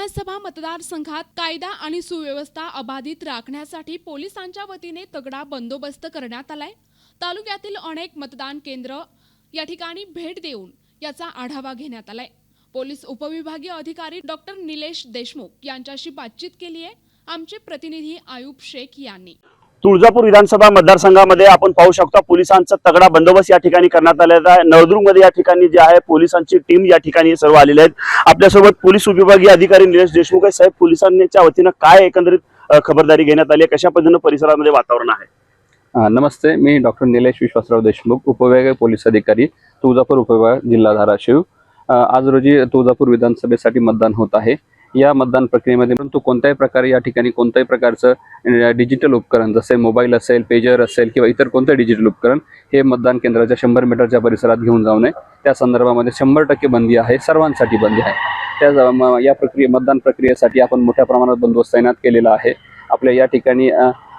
विधानसभा मतदारसंघात कायदा आणि सुव्यवस्था अबाधित राखण्यासाठी पोलिसांच्या वतीने तगडा बंदोबस्त करण्यात आलाय. तालुक्यातील अनेक मतदान केंद्र या ठिकाणी भेट देऊन याचा आढावा घेण्यात आलाय. पोलीस उपविभागीय अधिकारी डॉक्टर निलेश देशमुख यांच्याशी बातचीत केली आहे आमचे प्रतिनिधी आयुब शेख यांनी. तुळजापूर विधानसभा मतदारसंघामध्ये आपण पाहू शकता पोलिसांचा तगडा बंदोबस्त या ठिकाणी करण्यात आलेला आहे. नळदुर्गमध्ये या ठिकाणी जे आहे पोलिसांची टीम या ठिकाणी सर्व आलेले आहेत. आपल्यासोबत पोलीस उपविभागीय अधिकारी निलेश देशमुख आहे साहेब पोलिसांच्या वतीनं काय एकंदरीत खबरदारी घेण्यात आली आहे? कशा पद्धतीनं परिसरामध्ये वातावरण आहे? नमस्ते. मी डॉक्टर निलेश विश्वासराव देशमुख उपविभागीय पोलीस अधिकारी तुळजापूर उपविभाग जिल्हा धाराशिव आज रोजी तुळजापूर विधानसभेसाठी मतदान होत आहे. या मतदान प्रक्रियेमध्ये. परंतु कोणत्याही प्रकारे या ठिकाणी कोणत्याही प्रकारचं डिजिटल उपकरण जसे मोबाईल असेल पेजर असेल किंवा इतर कोणतं डिजिटल उपकरण हे मतदान केंद्राच्या शंभर मीटरच्या परिसरात घेऊन जाऊ नये. त्या संदर्भामध्ये शंभर टक्के बंदी आहे सर्वांसाठी बंदी आहे. त्या म- या प्रक्रिये मतदान प्रक्रियेसाठी आपण मोठ्या प्रमाणात बंदोबस्त तैनात केलेला आहे. आपल्या या ठिकाणी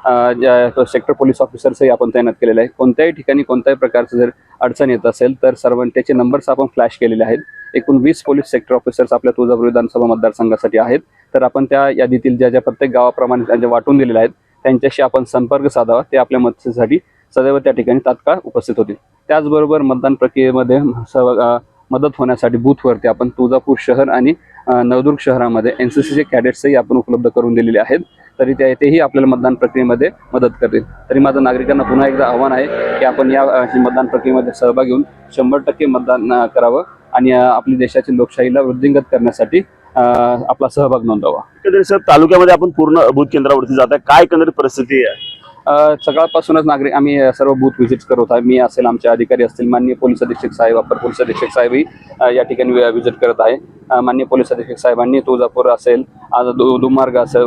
सेक्टर पोलीस ऑफिसर्सही आपण तैनात केलेले आहे कोणत्याही ठिकाणी कोणत्याही प्रकारचं जर अडचण येत असेल तर सर्व त्याचे नंबर्स आपण फ्लॅश केलेले आहेत. एकूण वीस पोलीस सेक्टर ऑफिसर्स आपल्या तुळजापूर विधानसभा मतदारसंघासाठी आहेत. तर आपण त्या यादीतील ज्या ज्या प्रत्येक गावाप्रमाणे ज्या वाटून दिलेल्या आहेत त्यांच्याशी आपण संपर्क साधावा. ते आपल्या मदतीसाठी सदैव त्या ठिकाणी तात्काळ उपस्थित होतील. त्याचबरोबर मतदान प्रक्रियेमध्ये सहभाग मदत होण्यासाठी बूथवरती आपण तुळजापूर शहर आणि नवदुर्ग शहरामध्ये एन सी सीचे कॅडेट्सही आपण उपलब्ध करून दिलेले आहेत. तरी ते तेही आपल्याला मतदान प्रक्रियेमध्ये मदत करतील. तरी माझं नागरिकांना पुन्हा एकदा आव्हान आहे की आपण या मतदान प्रक्रियेमध्ये सहभाग घेऊन शंभर टक्के मतदान करावं आणि आपली देशाची लोकशाहीला वृद्धिंगत करण्यासाठी आपला सहभाग नोंदवावा. एकंदरीत सर तालुक्यामध्ये आपण पूर्ण बूथ केंद्रावरती जात आहे. काय एकंदरीत परिस्थिती आहे? सकाळपासूनच नागरिक आम्ही सर्व बूथ व्हिजिट करत आहे मी असेल आमचे अधिकारी असतील माननीय पोलीस अधीक्षक साहेब अप्पर पोलीस अधीक्षक साहेबही या ठिकाणी व्हिजिट करत आहे. अ, माननीय पोलीस अधीक्षक साहेबांनी तुळजापूर असेल आज दु दुमार्ग असेल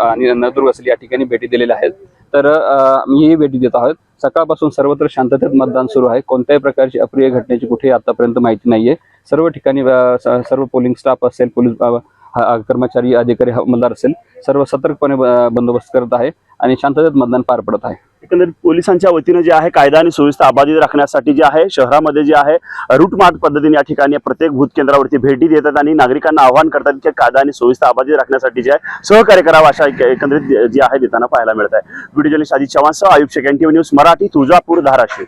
आणि नदुर्ग असेल या ठिकाणी भेटी दिलेल्या आहेत. तर मीही भेटी देत आहोत. सकाळपासून सर्वत्र शांततेत मतदान सुरू आहे. कोणत्याही प्रकारची अप्रिय घटनेची कुठेही आतापर्यंत माहिती नाहीये. सर्व ठिकाणी स- सर्व पोलिंग स्टाफ असेल पोलीस कर्मचारी अधिकारी मतदार असेल सर्व सतर्कपणे ब- बंदोबस्त करत आहे आणि शांततेत मतदान पार पडत आहे. एकंदरीत पोलिसांच्या वतीनं जे आहे कायदा आणि सुव्यवस्था अबाधित राखण्यासाठी जे आहे शहरामध्ये जे आहे रूटमार्ट पद्धतीने या ठिकाणी प्रत्येक भूत केंद्रावरती भेटी देतात आणि नागरिकांना आवाहन करतात की कायदा आणि सुव्यवस्था अबाधित राखण्यासाठी जे आहे सहकार्य करावं अशा एक- एकंदरीत जे- आहे देताना पाहायला मिळत आहे. व्हिडिओ जर्नलिस्ट अजित चव्हाण सह न्यूज मराठी तुळजापूर धाराशिव.